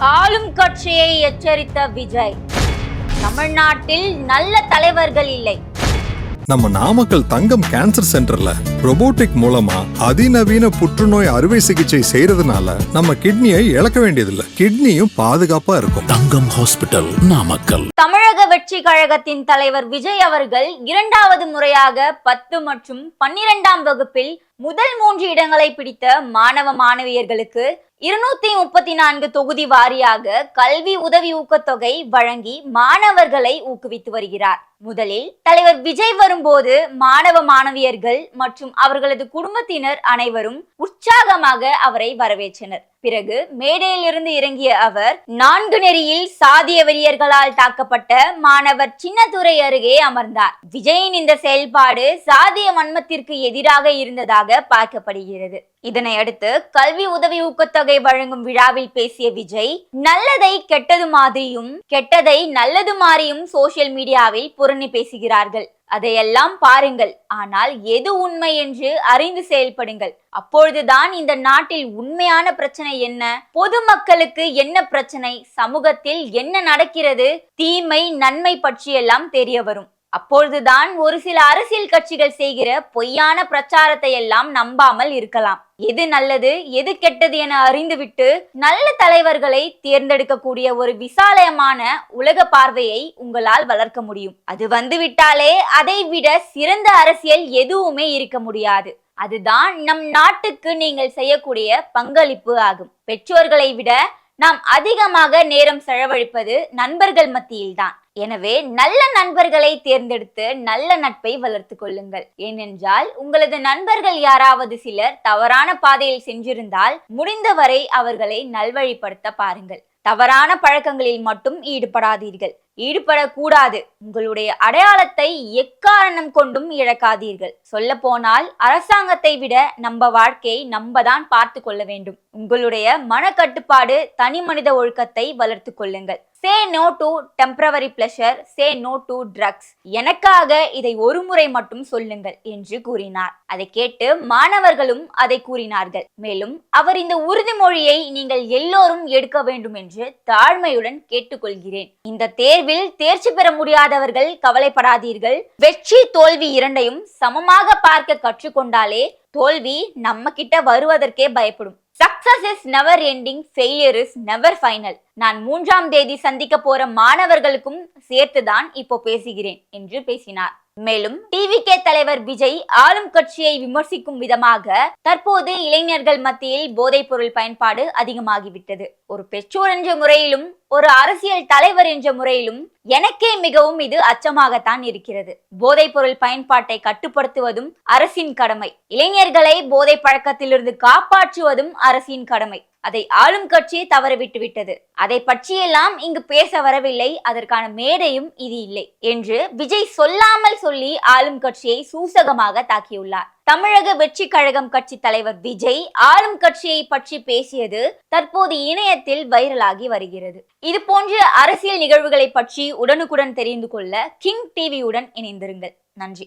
ஆளும் கட்சியை எச்சரித்த விஜய். தமிழ்நாட்டில் நல்ல தலைவர்கள் இல்லை. நம்ம நாமக்கல் தங்கம் கேன்சர் சென்டர்ல robotic மூலமா அதிநவீன புற்றுநோய் அறுவை சிகிச்சை செய்யறதுனால நம்ம கிட்னியை இழக்க வேண்டியதில்லை. கிட்னியும் பாதுகாப்பா இருக்கும். தங்கம் ஹாஸ்பிட்டல் நாமக்கல். தமிழக வெற்றி கழகத்தின் தலைவர் விஜய் அவர்கள் இரண்டாவது முறையாக பத்து மற்றும் பன்னிரெண்டாம் வகுப்பில் முதல் மூன்று இடங்களை பிடித்த மாணவ மாணவியர்களுக்கு இருநூத்தி முப்பத்தி நான்கு தொகுதி வாரியாக கல்வி உதவி ஊக்கத்தொகை வழங்கி மாணவர்களை ஊக்குவித்து வருகிறார். முதலில் தலைவர் விஜய் வரும்போது மாணவ மாணவியர்கள் மற்றும் அவர்களது குடும்பத்தினர் அனைவரும் உற்சாகமாக அவரை வரவேற்றனர். பிறகு மேடையிலிருந்து இறங்கிய அவர் நான்கு நெறியில் சாதிய வெறியர்களால் தாக்கப்பட்ட மாணவர் சின்னத்துறை அருகே அமர்ந்தார். விஜயின் இந்த செயல்பாடு சாதிய மன்மத்திற்கு எதிராக இருந்ததாக பார்க்கப்படுகிறது. இதனை அடுத்து கல்வி உதவி ஊக்கத்தொகை வழங்கும் விழாவில் பேசிய விஜய் நல்லதை கெட்டது மாதிரியும் கெட்டதை நல்லது மாதிரியும் சோசியல் மீடியாவில் புரணி பேசுகிறார்கள். அதையெல்லாம் பாருங்கள். ஆனால் எது உண்மை என்று அறிந்து செயல்படுங்கள். அப்பொழுதுதான் இந்த நாட்டில் உண்மையான பிரச்சனை என்ன? பொதுமக்களுக்கு என்ன பிரச்சனை? சமூகத்தில் என்ன நடக்கிறது? தீமை நன்மை பற்றியெல்லாம் தெரிய வரும். அப்பொழுதுதான் ஒரு சில அரசியல் கட்சிகள் செய்கிற பொய்யான பிரச்சாரத்தை எல்லாம் நம்பாமல் இருக்கலாம். எது நல்லது எது கெட்டது என அறிந்துவிட்டு நல்ல தலைவர்களை தேர்ந்தெடுக்கக்கூடிய ஒரு விசாலயமான உலக பார்வையை உங்களால் வளர்க்க முடியும். அது வந்துவிட்டாலே அதை விட சிறந்த அரசியல் எதுவுமே இருக்க முடியாது. அதுதான் நம் நாட்டுக்கு நீங்கள் செய்யக்கூடிய பங்களிப்பு ஆகும். பெற்றோர்களை விட நாம் அதிகமாக நேரம் செலவழிப்பது நண்பர்கள் மத்தியில்தான். எனவே நல்ல நண்பர்களை தேர்ந்தெடுத்து நல்ல நட்பை வளர்த்து கொள்ளுங்கள். ஏனென்றால் உங்களது நண்பர்கள் யாராவது சிலர் தவறான பாதையில் சென்றிருந்தால் முடிந்தவரை அவர்களை நல்வழிப்படுத்த பாருங்கள். தவறான பழக்கங்களில் மட்டும் ஈடுபடாதீர்கள். ஈடுபடக்கூடாது. உங்களுடைய அடையாளத்தை எக்காரணம் கொண்டும் இழக்காதீர்கள். சொல்ல போனால் அரசாங்கத்தை விட நம்ம வாழ்க்கையை நம்ம தான் பார்த்து கொள்ள வேண்டும். உங்களுடைய மனக்கட்டுப்பாடு தனி மனித ஒழுக்கத்தை வளர்த்து கொள்ளுங்கள். Say no to temporary pleasure say no to drugs எனக்காக இதை ஒரு முறை மட்டும் சொல்லுங்கள் என்று கூறினார். அதை கேட்டு மாணவர்களும் அதை கூறினார்கள். மேலும் அவர் இந்த உறுதிமொழியை நீங்கள் எல்லோரும் எடுக்க வேண்டும் என்று தாழ்மையுடன் கேட்டுக்கொள்கிறேன். இந்த தேர்வு தேர்வில் தேர்ச்சி பெற முடியாதவர்கள் கவலைப்படாதீர்கள். வெற்றி தோல்வி இரண்டையும் சமமாக பார்க்க கற்றுக்கொண்டாலே தோல்வி நம்ம கிட்ட வருவதற்கே பயப்படும். Success is never ending failure is never final நான் மூன்றாம் தேதி சந்திக்க போற மாணவர்களுக்கும் சேர்த்துதான் இப்போ பேசுகிறேன் என்று பேசினார். மேலும் டிவிகே தலைவர் விஜய் ஆளும் கட்சியை விமர்சிக்கும் விதமாக தற்போது இளைஞர்கள் மத்தியில் போதைப் பொருள் பயன்பாடு அதிகமாகிவிட்டது. ஒரு பெற்றோர் என்ற முறையிலும் ஒரு அரசியல் தலைவர் என்ற முறையிலும் எனக்கே மிகவும் இது அச்சமாகத்தான் இருக்கிறது. போதைப் பொருள் பயன்பாட்டை கட்டுப்படுத்துவதும் அரசின் கடமை. இளைஞர்களை போதை பழக்கத்திலிருந்து காப்பாற்றுவதும் அரசின் கடமை. அதை ஆளும் கட்சி தவறவிட்டு விட்டது. அதை பற்றியெல்லாம் இங்கு பேச வரவில்லை. அதற்கான மேடையும் இது இல்லை என்று விஜய் சொல்லாமல் சொல்லி ஆளும் கட்சியை சூசகமாக தாக்கியுள்ளார். தமிழக வெற்றி கழகம் கட்சி தலைவர் விஜய் ஆளும் கட்சியை பற்றி பேசியது தற்போது இணையத்தில் வைரலாகி வருகிறது. இது போன்ற அரசியல் நிகழ்வுகளை பற்றி உடனுக்குடன் தெரிந்து கொள்ள கிங் டிவியுடன் இணைந்திருங்கள். நன்றி.